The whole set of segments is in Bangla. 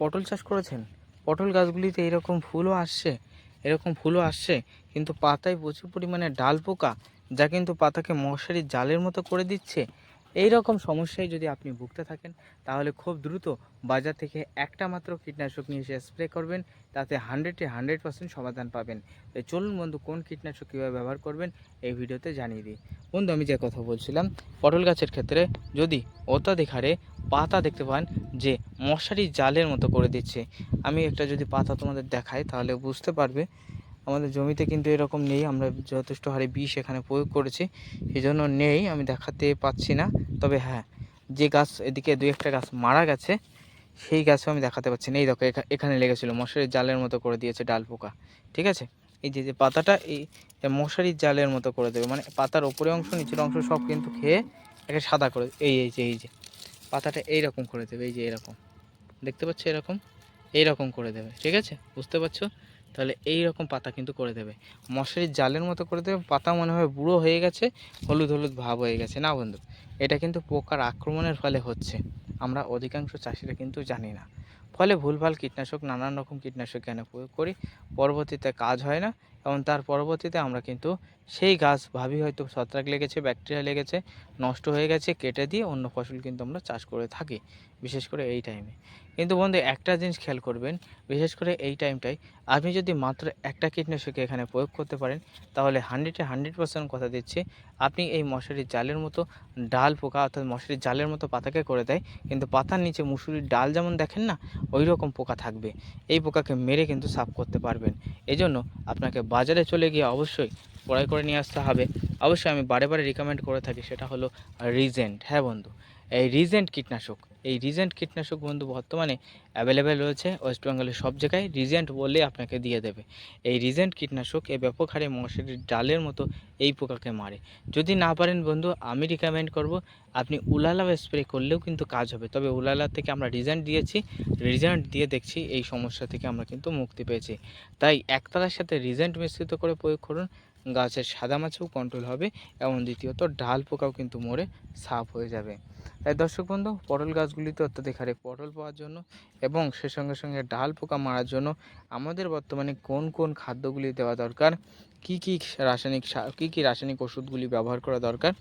পটল চাষ করেছেন? পটল গাছগুলিতে এরকম ফুলও আসছে, এরকম ফুলও আসছে, কিন্তু পাতায় প্রচুর পরিমাণে ডাল পোকা, যা কিন্তু পাতাকে মশারির জালের মতো করে দিচ্ছে। এই রকম সমস্যায় যদি আপনি ভুগতে থাকেন, তাহলে খুব দ্রুত বাজার থেকে একটা মাত্র কীটনাশক নিয়ে এসে স্প্রে করবেন। তাতে হান্ড্রেডে হান্ড্রেড পার্সেন্ট সমাধান পাবেন। তাই চলুন বন্ধু, কোন কীটনাশক কীভাবে ব্যবহার করবেন এই ভিডিওতে জানিয়ে দিই। বন্ধু, আমি যে কথা বলছিলাম, পটল গাছের ক্ষেত্রে যদি অত্যাধিক হারে পাতা দেখতে পান, যে মশারি জালের মতো করে দিচ্ছে, আমি একটা যদি পাতা তোমাদের দেখাই, তাহলে বুঝতে পারবে আমাদের জমিতে কিন্তু এরকম নেই, আমরা যথেষ্ট হারে বিষ এখানে প্রয়োগ করেছি এই জন্য নেই, আমি দেখাতে পাচ্ছি না। তবে হ্যাঁ যে গাছ এদিকে দুই একটা গাছ মারা গেছে, সেই গাছও আমি দেখাতে পাচ্ছি না। এই দেখো এখানে লেগেছিলো, মশারির জালের মতো করে দিয়েছে ডাল পোকা, ঠিক আছে? এই যে যে পাতাটা, এই মশারির জালের মতো করে দেবে মানে পাতার ওপরে অংশ, নিচের অংশ সব কিন্তু খেয়ে একে সাদা করে, এই এই যে এই যে, পাতাটা এইরকম করে দেবে, এই যে, এরকম, দেখতে পাচ্ছ এরকম? এইরকম করে দেবে, ঠিক আছে? বুঝতে পারছ? তাহলে এই রকম পাতা কিন্তু করে দেবে। মশারির জালের মতো করে দেবে, পাতা মনে হয় বুড়ো হয়ে গেছে, হলুদ হলুদ ভাব হয়ে গেছে। না বন্ধু, এটা কিন্তু পোকার আক্রমণের ফলে হচ্ছে। আমরা অধিকাংশ চাষিরা কিন্তু জানি না। ফলে ভুলভাল কীটনাশক, নানান রকম কীটনাশক কেন প্রয়োগ করি। পরবর্তীতে কাজ হয় না। এবং তার পরবর্তীতে আমরা কিন্তু সেই গাছ, ভাবি হয়তো ছত্রাক লেগেছে ব্যাকটেরিয়া লেগেছে, নষ্ট হয়ে গেছে, কেটে দিয়ে অন্য ফসল কিন্তু আমরা চাষ করে থাকি, বিশেষ করে এই টাইমে কিন্তু বন্ধু, একটা জিনিস খেয়াল করবেন, বিশেষ করে এই টাইমটায় আপনি যদি মাত্র একটা কীটনাশক এখানে প্রয়োগ করতে পারেন, তাহলে হান্ড্রেডে হান্ড্রেড পার্সেন্ট কথা দিচ্ছি, আপনি এই মশারির জালের মতো ডাল পোকা অর্থাৎ মশারির জালের মতো পাতাকে করে দেয়, কিন্তু পাতার নিচে মুসুরির ডাল যেমন দেখেন না, ওই রকম পোকা থাকবে, এই পোকাকে মেরে কিন্তু সাফ করতে পারবেন। এই জন্য আপনাকে বাজারে চলে গিয়ে অবশ্যই ক্রয় করে নিয়ে আসতে হবে। অবশ্যই আমি বারে বারে রিকমেন্ড করে থাকি, সেটা হলো রিজেন্ট হ্যাঁ বন্ধু, এই রিজেন্ট কীটনাশক। এই রিজেন্ট কীটনাশক বন্ধু বর্তমানে অ্যাভেলেবেল রয়েছে ওয়েস্ট বেঙ্গলের সব জায়গায়। রিজেন্ট বললে আপনাকে দিয়ে দেবে। এই রিজেন্ট কীটনাশক এই ব্যাপক হারে মশারির ডালের মতো এই পোকাকে মারে। যদি না পারেন বন্ধু, আমি রিকমেন্ড করব, আপনি উলালা স্প্রে করলেও কিন্তু কাজ হবে। তবে উলালা থেকে আমরা রিজেন্ট দিয়েছি রিজেন্ট দিয়ে দেখছি এই সমস্যা থেকে আমরা কিন্তু মুক্তি পেয়েছি। তাই একতলার সাথে রিজেন্ট মিশ্রিত করে প্রয়োগ করুন। গাছের সাদা মাছেও কন্ট্রোল হবে এবং দ্বিতীয়ত ডাল পোকাও কিন্তু মরে সাফ হয়ে যাবে। তাই দর্শক বন্ধু, পটল গাছগুলিতে অত্যাধিক হারে পটল পাওয়ার জন্য এবং সে সঙ্গে সঙ্গে ডাল পোকা মারার জন্য আমাদের বর্তমানে কোন কোন খাদ্যগুলি দেওয়া দরকার কি কি রাসায়নিক কী কী রাসায়নিক ওষুধগুলি ব্যবহার করা দরকার,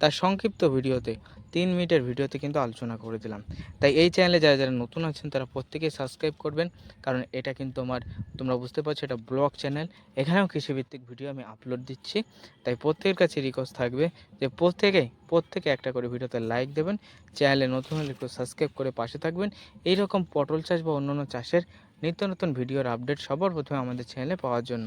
তার সংক্ষিপ্ত ভিডিওতে তিন মিনিটের ভিডিওতে কিন্তু আলোচনা করে দিলাম। তাই এই চ্যানেলে যারা যারা নতুন আছেন, তারা প্রত্যেকেই সাবস্ক্রাইব করবেন, কারণ এটা কিন্তু আমার, তোমরা বুঝতে পারছ, এটা ব্লগ চ্যানেল। এখানেও কৃষিভিত্তিক ভিডিও আমি আপলোড দিচ্ছি। তাই প্রত্যেকের কাছে রিকোয়েস্ট থাকবে যে প্রত্যেকেই প্রত্যেকে একটা করে ভিডিওতে লাইক দেবেন, চ্যানেলে নতুন হলে একটু সাবস্ক্রাইব করে পাশে থাকবেন। এই রকম পটল চাষ বা অন্যান্য চাষের নিত্য নতুন ভিডিওর আপডেট সবার প্রথমে আমাদের চ্যানেলে পাওয়ার জন্য।